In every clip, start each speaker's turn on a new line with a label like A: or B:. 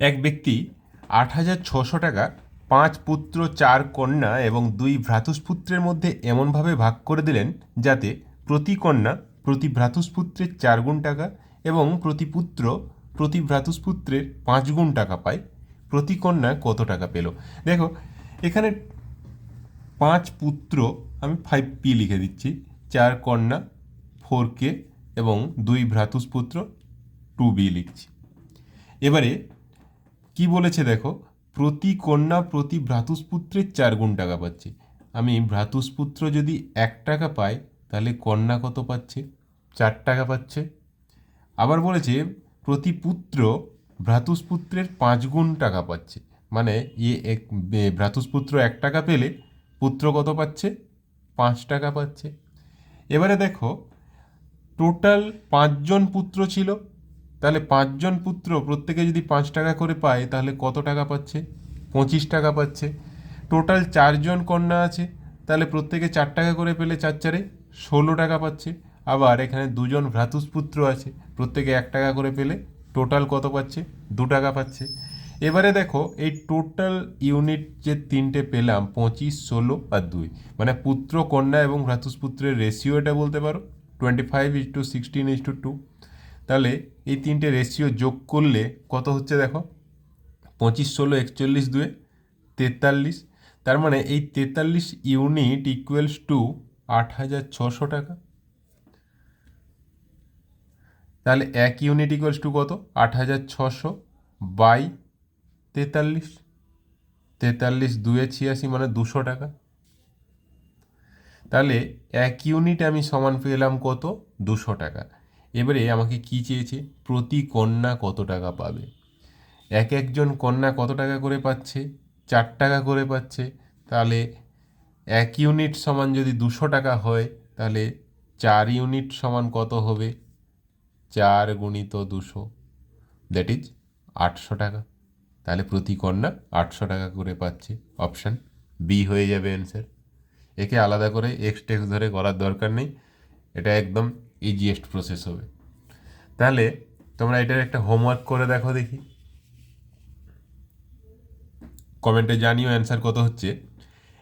A: এক ব্যক্তি আট হাজার ছশো টাকা, পাঁচ পুত্র, চার কন্যা এবং দুই ভ্রাতুষ্পুত্রের মধ্যে এমনভাবে ভাগ করে দিলেন যাতে প্রতি কন্যা প্রতি ভ্রাতুষ্পুত্রের চার গুণ টাকা এবং প্রতি পুত্র প্রতি ভ্রাতুষ্পুত্রের পাঁচ গুণ টাকা পায়। প্রতি কন্যা কত টাকা পেল? দেখো, এখানে পাঁচ পুত্র, আমি ফাইভ পি লিখে দিচ্ছি, চার কন্যা ফোর কে এবং দুই ভ্রাতুষ্পুত্র টু বি লিখছি। এবারে কি বলেছে দেখো? প্রতি কন্যা প্রতি ভ্রাতুষ্পুত্রের চার গুণ টাকা পাচ্ছে। আমি ভ্রাতুষ্পুত্র যদি এক টাকা পাই তাহলে কন্যা কত পাচ্ছে? চার টাকা পাচ্ছে। আবার বলেছে, প্রতি পুত্র ভ্রাতুষ্পুত্রের পাঁচ গুণ টাকা পাচ্ছে। মানে ইয়ে এক ভ্রাতুষ্পুত্র এক টাকা পেলে পুত্র কত পাচ্ছে? পাঁচ টাকা পাচ্ছে। এবারে দেখো, টোটাল পাঁচজন পুত্র ছিল। তাহলে পাঁচজন পুত্র প্রত্যেকে যদি পাঁচ টাকা করে পায়, তাহলে কত টাকা পাচ্ছে? পঁচিশ টাকা পাচ্ছে। টোটাল চারজন কন্যা আছে, তাহলে প্রত্যেকে চার টাকা করে পেলে চার চারে ষোলো টাকা পাচ্ছে। আবার এখানে দুজন ভ্রাতুষ্পুত্র আছে, প্রত্যেকে এক টাকা করে পেলে টোটাল কত পাচ্ছে? দু টাকা পাচ্ছে। এবারে দেখো, এই টোটাল ইউনিট যে তিনটে পেলাম, পঁচিশ, ষোলো আর দুই মানে পুত্র, কন্যা এবং ভ্রাতুষ্পুত্রের রেশিও এটা বলতে পারো twenty five is to sixteen is to two তাহলে এই তিনটে রেশিও যোগ করলে কত হচ্ছে দেখো? পঁচিশ, ষোলো, একচল্লিশ, দুয়ে তেতাল্লিশ। তার মানে এই তেতাল্লিশ ইউনিট ইকুয়ালস টু আট হাজার ছশো টাকা। তাহলে এক ইউনিট ইকুয়ালস টু কত? আট হাজার ছশো বাই তেতাল্লিশ। তেতাল্লিশ দুয়ে ছিয়াশি মানে দুশো টাকা। তাহলে এক ইউনিট আমি সমান পেলাম কত? দুশো টাকা। এবারে আমাকে কি চেয়েছে? প্রতি কন্যা কত টাকা পাবে? এক একজন কন্যা কত টাকা করে পাচ্ছে? চার টাকা করে পাচ্ছে। তাহলে এক ইউনিট সমান যদি দুশো টাকা হয়, তাহলে চার ইউনিট সমান কত হবে? চার গুণিত দুশো। দ্যাট ইজ আটশো টাকা। তাহলে প্রতি কন্যা আটশো টাকা করে পাচ্ছে। অপশান বি হয়ে যাবে অ্যান্সার একে আলাদা করে এক্স টেক্স ধরে করার দরকার নেই। এটা একদম ইজিয়েস্ট প্রসেস হবে। তাহলে তোমরা এটার একটা হোমওয়ার্ক করে দেখো দেখি। কমেন্টে জানিও অ্যান্সার কত হচ্ছে।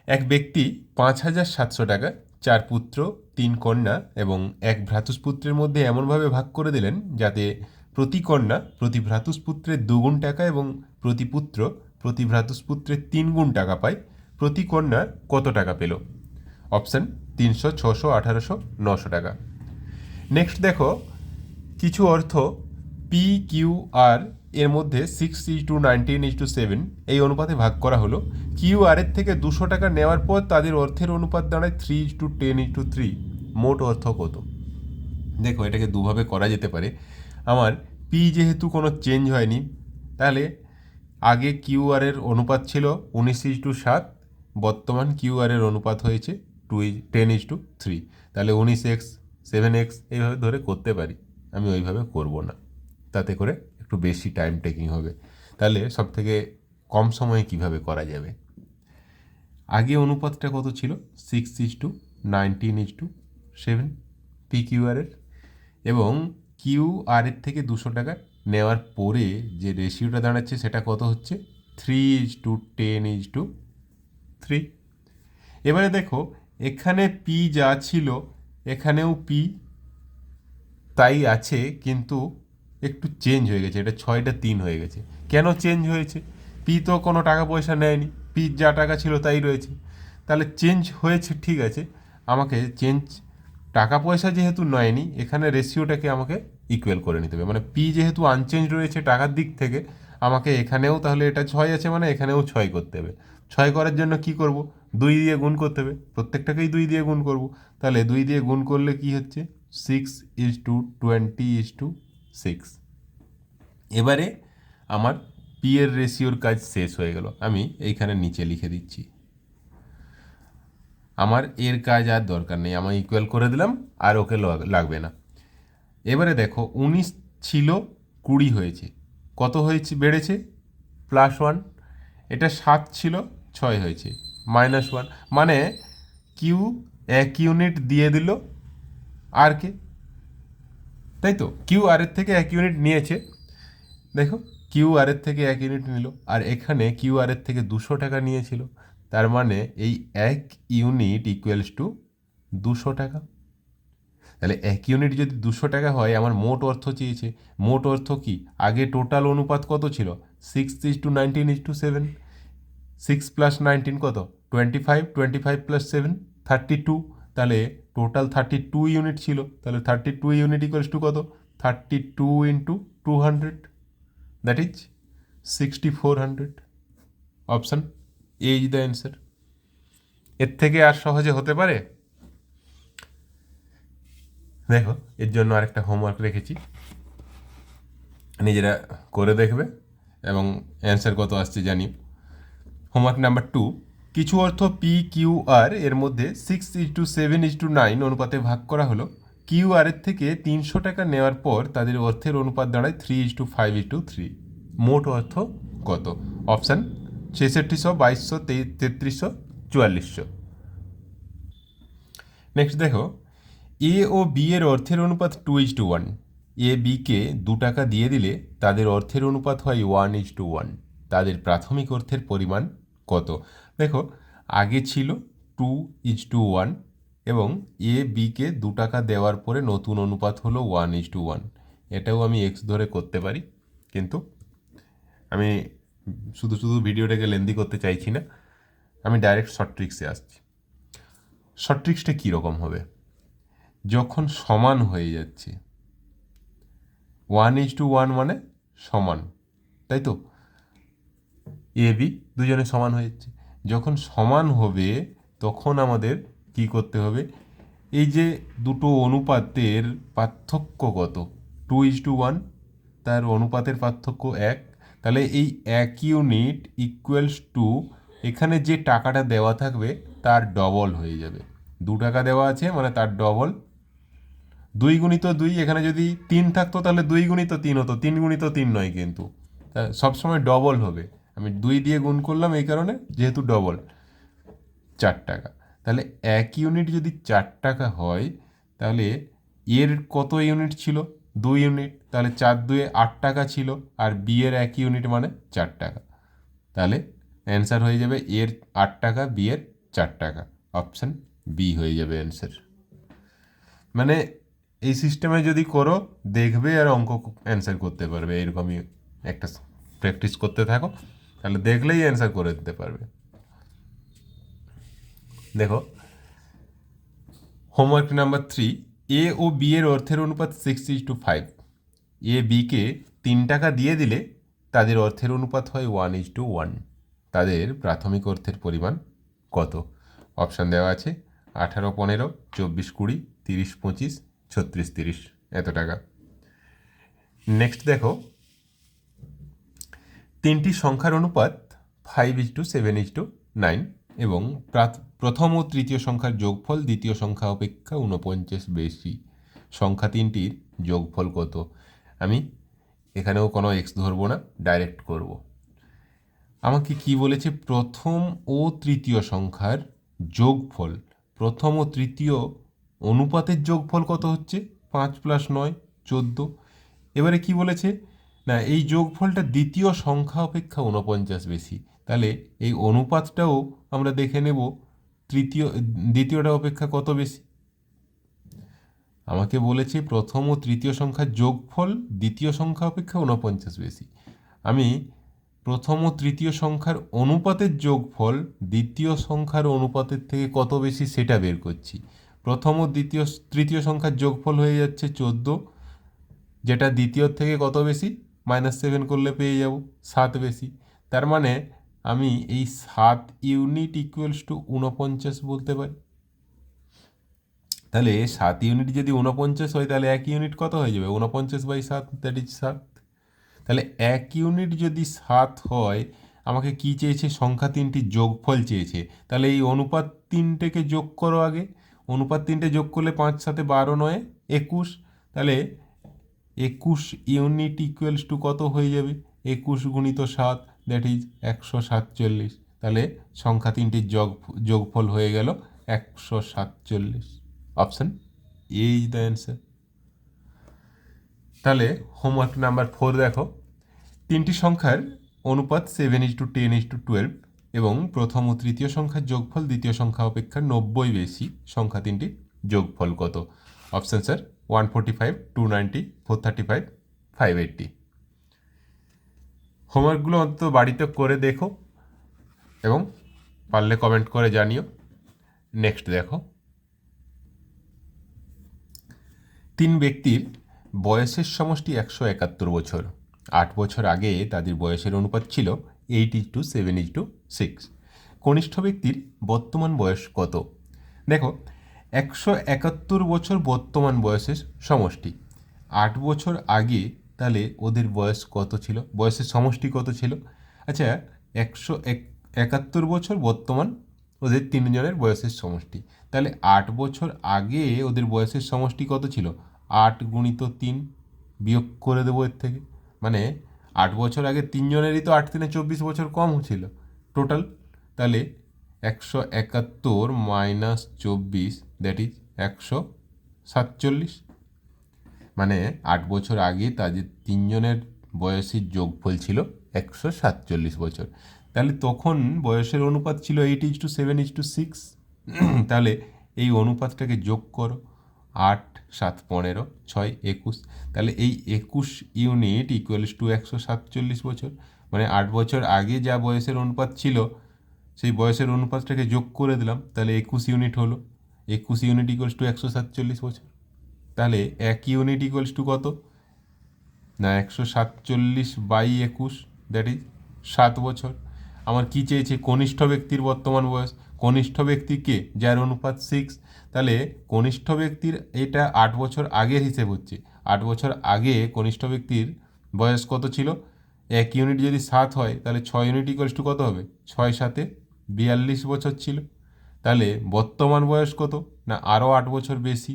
A: এক ব্যক্তি পাঁচ হাজার সাতশো টাকা, চার পুত্র, তিন কন্যা এবং এক ভ্রাতুষ্পুত্রের মধ্যে এমনভাবে ভাগ করে দিলেন যাতে প্রতি কন্যা প্রতি ভ্রাতুষ্পুত্রের দুগুণ টাকা এবং প্রতি পুত্র প্রতি ভ্রাতুষ্পুত্রের তিন গুণ টাকা পায়। প্রতি কন্যা কত টাকা পেল? অপশান তিনশো, ছশো, আঠারোশো, নশো টাকা। নেক্সট দেখো, কিছু অর্থ পি কিউ আর এর মধ্যে six is to nineteen is to seven এই অনুপাতে ভাগ করা হলো। কিউ আর এর থেকে দুশো টাকা নেওয়ার পর তাদের অর্থের অনুপাত দাঁড়ায় three is to ten is to three মোট অর্থ কত? দেখো, এটাকে দুভাবে করা যেতে পারে। আমার পি যেহেতু কোনো চেঞ্জ হয়নি, তাহলে আগে কিউ আর এর অনুপাত ছিল উনিশ ইজ টু সাত, বর্তমান কিউ আর এর অনুপাত হয়েছে two is ten is to three তাহলে উনিশ এক্স সেভেন এক্স এইভাবে ধরে করতে পারি। আমি ওইভাবে করব না। তাতে করে একটু বেশি টাইম টেকিং হবে। তাহলে সব থেকে কম সময়ে কীভাবে করা যাবে? আগে অনুপাতটা কত ছিল? Six is to nineteen is to seven P Q আরের এবং কিউ আর এর থেকে দুশো টাকা নেওয়ার পরে যে রেশিওটা দাঁড়াচ্ছে সেটা কত হচ্ছে? Three is to ten is to three এবারে দেখো, এখানে পি যা ছিল এখানেও পি, তাই আছে, কিন্তু একটু চেঞ্জ হয়ে গেছে, এটা ছয়টা তিন হয়ে গেছে। কেন চেঞ্জ হয়েছে? পি তো কোনো টাকা পয়সা নেয়নি, পি যা টাকা ছিল তাই রয়েছে। তাহলে চেঞ্জ হয়েছে, ঠিক আছে, আমাকে চেঞ্জ, টাকা পয়সা যেহেতু নেয়নি, এখানে রেশিওটাকে আমাকে ইকুয়াল করে নিতে হবে। মানে পি যেহেতু আনচেঞ্জ রয়েছে টাকার দিক থেকে, আমাকে এখানেও তাহলে এটা ছয় আছে মানে এখানেও ছয় করতে হবে। ছয় করার জন্য কি করব? দুই দিয়ে গুণ করতে হবে। প্রত্যেকটাকেই দুই দিয়ে গুণ করব। তাহলে দুই দিয়ে গুণ করলে কি হচ্ছে? Six is to twenty is to six এবারে আমার পি এর রেশিওর কাজ শেষ হয়ে গেল। আমি এইখানে নিচে লিখে দিচ্ছি। আমার এর কাজ আর দরকার নেই। আমার ইকুয়াল করে দিলাম, আর ওকে লাগবে না। এবারে দেখো, উনিশ ছিল কুড়ি হয়েছে। কত হয়েছে? বেড়েছে? প্লাস ওয়ান এটা সাত ছিল, ছয় হয়েছে। মাইনাস ওয়ান মানে কিউ এক ইউনিট দিয়ে দিল আর কে। তাই তো? কিউ আর এর থেকে এক ইউনিট নিয়েছে। দেখো কিউ আর এর থেকে এক ইউনিট নিল, আর এখানে কিউ আর এর থেকে দুশো টাকা নিয়েছিল। তার মানে এই এক ইউনিট ইকুয়ালস টু দুশো টাকা। তাহলে এক ইউনিট যদি দুশো টাকা হয়, আমার মোট অর্থ চেয়েছে। মোট অর্থ কি? আগে টোটাল অনুপাত কত ছিল? Six is to nineteen is to seven six plus nineteen কত? Twenty five twenty five plus seven thirty two তাহলে টোটাল থার্টি টু ইউনিট ছিল, তাহলে thirty two unit equals to কত? Thirty two into two hundred that is sixty four hundred option A is the answer এর থেকে আর সহজে হতে পারে? দেখো, এর জন্য আরেকটা হোমওয়ার্ক রেখেছি। নিজেরা করে দেখবে এবং অ্যান্সার কত আসছে জানি। হোমওয়ার্ক নাম্বার টু কিছু অর্থ পি কিউ আর এর মধ্যে six is to seven is to nine অনুপাতে ভাগ করা হলো। কিউ আর এর থেকে তিনশো টাকা নেওয়ার পর তাদের অর্থের অনুপাত দাঁড়ায় three is to five is to three মোট অর্থ কত? অপশান ছেষট্টিশো, বাইশশো তেত্রিশশো, চুয়াল্লিশশো। নেক্সট দেখো এ ও বি এর অর্থের অনুপাত two is to one A বিকে দু টাকা দিয়ে দিলে তাদের অর্থের অনুপাত হয় ওয়ান ইজ টু ওয়ান তাদের প্রাথমিক অর্থের পরিমাণ কত? দেখো, আগে ছিল টু ইজ টু ওয়ান এবং এ বিকে দু টাকা দেওয়ার পরে নতুন অনুপাত হলো ওয়ান ইজ টু ওয়ান এটাও আমি এক্স ধরে করতে পারি, কিন্তু আমি শুধু শুধু ভিডিওটাকে লেন্দি করতে চাইছি না। আমি ডাইরেক্ট শর্ট ট্রিক্সে আসছি। শর্ট ট্রিক্সটা কীরকম হবে? যখন সমান হয়ে যাচ্ছে ওয়ান ইজ টু ওয়ান মানে সমান, তাই তো? এ বি দুজনে সমান হয়ে যাচ্ছে। যখন সমান হবে, তখন আমাদের কি করতে হবে? এই যে দুটো অনুপাতের পার্থক্য কত? টু ইজ টু ওয়ান তার অনুপাতের পার্থক্য এক। তাহলে এই এক ইউনিট ইকুয়ালস টু এখানে যে টাকাটা দেওয়া থাকবে, তার ডবল হয়ে যাবে। দু টাকা দেওয়া আছে মানে তার ডবল দুই গুণিত দুই, এখানে যদি তিন থাকতো, তাহলে দুই গুণিত তিন হতো। তিন গুণিত তিন নয় কিন্তু। সবসময় ডবল হবে। আমি দুই দিয়ে গুণ করলাম এই কারণে, যেহেতু ডবল চার টাকা। তাহলে এক ইউনিট যদি চার টাকা হয়, তাহলে এর কত ইউনিট ছিল? দুই ইউনিট তাহলে চার দুয়ে আট টাকা ছিল, আর বি এর এক ইউনিট মানে চার টাকা। তাহলে অ্যান্সার হয়ে যাবে এর আট টাকা, বি এর চার টাকা। অপশান বি হয়ে যাবে অ্যান্সার মানে এই সিস্টেমে যদি করো, দেখবে আর অঙ্ক অ্যান্সার করতে পারবে। এরকমই একটা প্র্যাকটিস করতে থাকো। তাহলে দেখলেই অ্যান্সার করে দিতে পারবে। দেখো হোমওয়ার্ক নাম্বার থ্রি এ ও বি এর অর্থের অনুপাত six is to five A বিকে তিন টাকা দিয়ে দিলে তাদের অর্থের অনুপাত হয় ওয়ান ইজ টু ওয়ান তাদের প্রাথমিক অর্থের পরিমাণ কত? অপশান দেওয়া আছে, আঠারো, পনেরো, চব্বিশ, কুড়ি, তিরিশ, পঁচিশ, ছত্রিশ, তিরিশ। এত টাকা। নেক্সট দেখো তিনটি সংখ্যার অনুপাত five is to seven is to nine এবং প্রথম ও তৃতীয় সংখ্যার যোগফল দ্বিতীয় সংখ্যা অপেক্ষা ঊনপঞ্চাশ বেশি। সংখ্যা তিনটির যোগফল কত? আমি এখানেও কোনো এক্স ধরবো না ডাইরেক্ট করব। আমাকে কি বলেছে? প্রথম ও তৃতীয় সংখ্যার যোগফল। প্রথম ও তৃতীয় অনুপাতের যোগফল কত হচ্ছে? পাঁচ প্লাস নয়, চোদ্দ। এবারে কি বলেছে? না, এই যোগফলটা দ্বিতীয় সংখ্যা অপেক্ষা ঊনপঞ্চাশ বেশি। তাহলে এই অনুপাতটাও আমরা দেখে নেব, তৃতীয়, দ্বিতীয়টা অপেক্ষা কত বেশি? আমাকে বলেছে প্রথম ও তৃতীয় সংখ্যার যোগফল দ্বিতীয় সংখ্যা অপেক্ষা ঊনপঞ্চাশ বেশি। আমি প্রথম ও তৃতীয় সংখ্যার অনুপাতের যোগফল দ্বিতীয় সংখ্যার অনুপাতের থেকে কত বেশি সেটা বের করছি। প্রথম ও দ্বিতীয়, তৃতীয় সংখ্যার যোগফল হয়ে যাচ্ছে চোদ্দ, যেটা দ্বিতীয় থেকে কত বেশি? মাইনাস সেভেন করলে পেয়ে যাব সাত বেশি। তার মানে আমি এই সাত ইউনিট ইকুয়ালস টু ঊনপঞ্চাশ বলতে পারি। তাহলে সাত ইউনিট যদি ঊনপঞ্চাশ হয়, তাহলে এক ইউনিট কত হয়ে যাবে? ঊনপঞ্চাশ বাই সাত দ্যাট ইজ সাত। তাহলে এক ইউনিট যদি সাত হয়, আমাকে কি চেয়েছে? সংখ্যা তিনটি যোগফল চেয়েছে। তাহলে এই অনুপাত তিনটেকে যোগ করো আগে। অনুপাত তিনটে যোগ করলে পাঁচ সাথে বারো, নয়, একুশ। তাহলে একুশ ইউনিট ইকুয়ালস টু কত হয়ে যাবে? একুশ গুণিত সাত দ্যাট ইজ একশো সাতচল্লিশ। তাহলে সংখ্যা তিনটির যোগ, যোগফল হয়ে গেল একশো সাতচল্লিশ। Option A is the answer তাহলে হোমওয়ার্ক নাম্বার ফোর দেখো। তিনটি সংখ্যার অনুপাত seven is to ten is to twelve এবং প্রথম ও তৃতীয় সংখ্যার যোগফল, দ্বিতীয় সংখ্যা অপেক্ষা নব্বই বেশি। সংখ্যা তিনটির যোগফল কত? Option sir one forty five two ninety four thirty five five eighty হোমওয়ার্কগুলো অন্তত বাড়িতে করে দেখো এবং পারলে কমেন্ট করে জানিও। নেক্সট দেখো। তিন ব্যক্তির বয়সের সমষ্টি একশো একাত্তর বছর। আট বছর আগে তাদের বয়সের অনুপাত ছিল eight is to seven is to six কনিষ্ঠ ব্যক্তির বর্তমান বয়স কত? দেখো একশো একাত্তর বছর বর্তমান বয়সের সমষ্টি। আট বছর আগে তাহলে ওদের বয়স কত ছিল? বয়সের সমষ্টি কত ছিল? আচ্ছা একশো এক একাত্তর বছর বর্তমান ওদের তিনজনের বয়সের সমষ্টি। তাহলে আট বছর আগে ওদের বয়সের সমষ্টি কত ছিল? আট গুণিত তিন বিয়োগ করে দেবো এর থেকে। মানে আট বছর আগে তিনজনেরই তো আট তিনে চব্বিশ বছর কম ছিল। টোটাল তাহলে একশো একাত্তর মাইনাস চব্বিশ দ্যাট ইজ একশো সাতচল্লিশ। মানে আট বছর আগে তাদের তিনজনের বয়সের যোগফল ছিল একশো সাতচল্লিশ বছর। তাহলে তখন বয়সের অনুপাত ছিল eight is to seven is to six তাহলে এই অনুপাতটাকে যোগ করো, আট, সাত, পনেরো, ছয়, একুশ। তাহলে এই একুশ ইউনিট ইকুয়ালস টু একশো সাতচল্লিশ বছর। মানে আট বছর আগে যা বয়সের অনুপাত ছিল, সেই বয়সের অনুপাতটাকে যোগ করে দিলাম। তাহলে একুশ ইউনিট হলো। একুশ ইউনিট ইকুয়ালস টু একশো সাতচল্লিশ বছর। তাহলে এক ইউনিট ইকুয়ালস টু কত? না, একশো সাতচল্লিশ বাই একুশ দ্যাট ইজ সাত বছর। আমার কি চেয়েছে? কনিষ্ঠ ব্যক্তির বর্তমান বয়স। কনিষ্ঠ ব্যক্তি কে? যার অনুপাত সিক্স তাহলে কনিষ্ঠ ব্যক্তির এটা আট বছর আগের হিসেব হচ্ছে। আট বছর আগে কনিষ্ঠ ব্যক্তির বয়স কত ছিল? এক ইউনিট যদি সাত হয়, তাহলে ছয় ইউনিট ইকুয়ালস টু কত হবে? ছয় সাতে বিয়াল্লিশ বছর ছিল। তাহলে বর্তমান বয়স কত? না আরও আট বছর বেশি?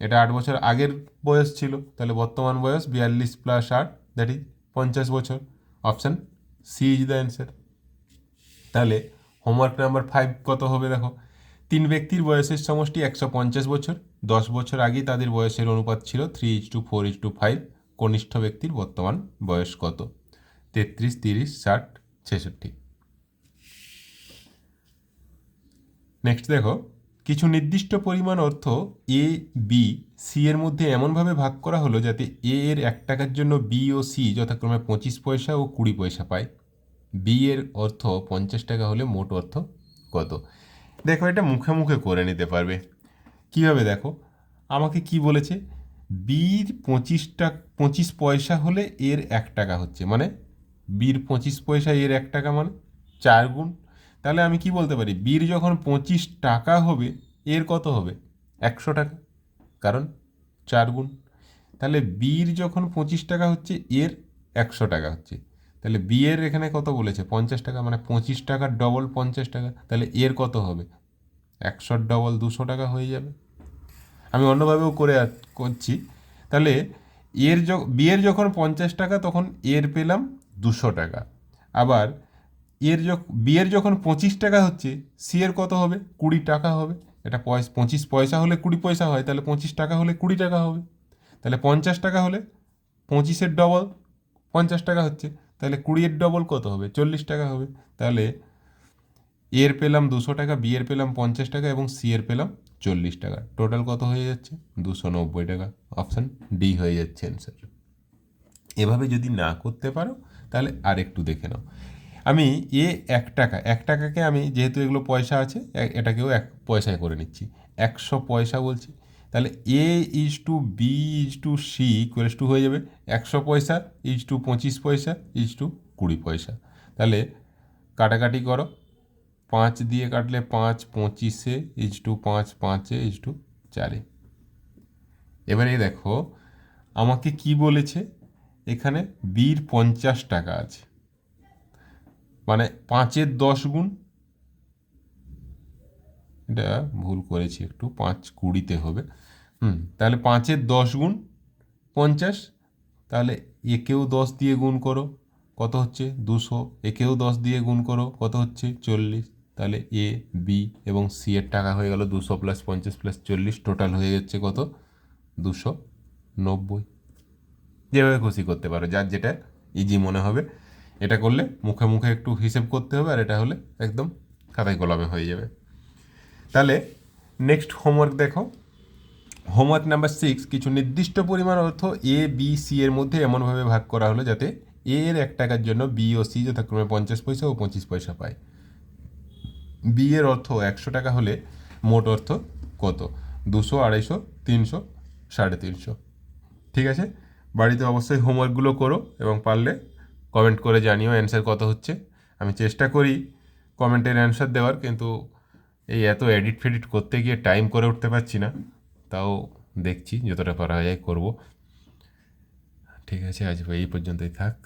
A: এটা আট বছর আগের বয়স ছিল, তাহলে বর্তমান বয়স বিয়াল্লিশ প্লাস আট দ্যাট ইজ পঞ্চাশ বছর। Option C is the answer তাহলে হোমওয়ার্ক নাম্বার ফাইভ কত হবে দেখো? তিন ব্যক্তির বয়সের সমষ্টি একশো পঞ্চাশ বছর, দশ বছর আগেই তাদের বয়সের অনুপাত ছিল three is to four is to five কনিষ্ঠ ব্যক্তির বর্তমান বয়স কত? তেত্রিশ, তিরিশ, ষাট, ছেষট্টি। নেক্সট দেখো, কিছু নির্দিষ্ট পরিমাণ অর্থ এ বি সি এর মধ্যে এমনভাবে ভাগ করা হলো যাতে এ এর এক টাকার জন্য বি ও সি যথাক্রমে পঁচিশ পয়সা ও কুড়ি পয়সা পায়। বি এর অর্থ পঞ্চাশ টাকা হলে মোট অর্থ কত? দেখো, এটা মুখে মুখে করে নিতে পারবে। কীভাবে দেখো? আমাকে কি বলেছে? বির পঁচিশ পঁচিশ পয়সা হলে এর এক টাকা হচ্ছে। মানে বির পঁচিশ পয়সা এর এক টাকা মানে চার গুণ তাহলে আমি কি বলতে পারি? বির যখন পঁচিশ টাকা হবে, এর কত হবে? একশো টাকা। কারণ চার গুণ। তাহলে বির যখন পঁচিশ টাকা হচ্ছে, এর একশো টাকা হচ্ছে। তাহলে বি এর এখানে কত বলেছে? পঞ্চাশ টাকা মানে পঁচিশ টাকার ডবল পঞ্চাশ টাকা। তাহলে এর কত হবে? একশোর ডবল দুশো টাকা হয়ে যাবে। আমি অন্যভাবেও করে করছি। তাহলে এর বিয়ের যখন পঞ্চাশ টাকা, তখন এর পেলাম দুশো টাকা। আবার এর যখন বিয়ের যখন পঁচিশ টাকা হচ্ছে, সি এর কত হবে? কুড়ি টাকা হবে। এটা পয়সা, পঁচিশ পয়সা হলে কুড়ি পয়সা হয়, তাহলে পঁচিশ টাকা হলে কুড়ি টাকা হবে। তাহলে পঞ্চাশ টাকা হলে পঁচিশের ডবল পঞ্চাশ টাকা হচ্ছে। তাহলে কুড়ির ডবল কত হবে? চল্লিশ টাকা হবে। তাহলে এর পেলাম দুশো টাকা বিয়ের পেলাম পঞ্চাশ টাকা এবং সি এর পেলাম চল্লিশ টাকা। টোটাল কত হয়ে যাচ্ছে? দুশো নব্বই টাকা। অপশান ডি হয়ে যাচ্ছে অ্যান্সার এভাবে যদি না করতে পারো, তাহলে আর একটু দেখে নাও। আমি এ এক টাকা, এক টাকাকে আমি যেহেতু এগুলো পয়সা আছে এটাকেও এক পয়সায় করে নিচ্ছি। একশো পয়সা বলছি। তাহলে A is to B is to C equals to হয়ে যাবে একশো পয়সা, ইজ টু পঁচিশ পয়সা, ইজ টু কুড়ি পয়সা। তাহলে কাটাকাটি করো। পাঁচ দিয়ে কাটলে পাঁচ পঁচিশে, ইজ টু পাঁচ পাঁচে, ইজ টু চারে। এবারে দেখো, আমাকে কি বলেছে? এখানে বির পঞ্চাশ টাকা আছে। মানে পাঁচের দশ গুণ? এটা ভুল করেছি একটু, পাঁচ কুড়িতে হবে। হুম, তাহলে পাঁচের দশ গুণ পঞ্চাশ, তাহলে একেও দশ দিয়ে গুণ করো, কত হচ্ছে? দুশো। একেও দশ দিয়ে গুণ করো, কত হচ্ছে? চল্লিশ। তাহলে এ, বি এবং সি এর টাকা হয়ে গেল দুশো প্লাস পঞ্চাশ প্লাস চল্লিশ টোটাল হয়ে যাচ্ছে কত? দুশো নব্বই। যেভাবে খুশি করতে পারো, যার যেটা ইজি মনে হবে। এটা করলে মুখে মুখে একটু হিসেব করতে হবে আর এটা হলে একদম খাতায় কলমে হয়ে যাবে। তাহলে নেক্সট হোমওয়ার্ক দেখো। হোমওয়ার্ক নাম্বার সিক্স কিছু নির্দিষ্ট পরিমাণ অর্থ এ বি সি এর মধ্যে এমনভাবে ভাগ করা হলো যাতে এ এর এক টাকার জন্য বি ও সি যথাক্রমে পঞ্চাশ পয়সা ও পঁচিশ পয়সা পায়। বি এর অর্থ একশো টাকা হলে মোট অর্থ কত? দুশো, আড়াইশো, তিনশো, সাড়ে তিনশো। ঠিক আছে? বাড়িতে অবশ্যই হোমওয়ার্কগুলো করো এবং পারলে কমেন্ট করে জানিও অ্যান্সার কত হচ্ছে। আমি চেষ্টা করি কমেন্টের অ্যান্সার দেওয়ার, কিন্তু এই এত এডিট ফেডিট করতে গিয়ে টাইম করে উঠতে পারছি না। তাও দেখছি যতটা পারা যায় করব। ঠিক আছে, আজ এই পর্যন্তই থাক।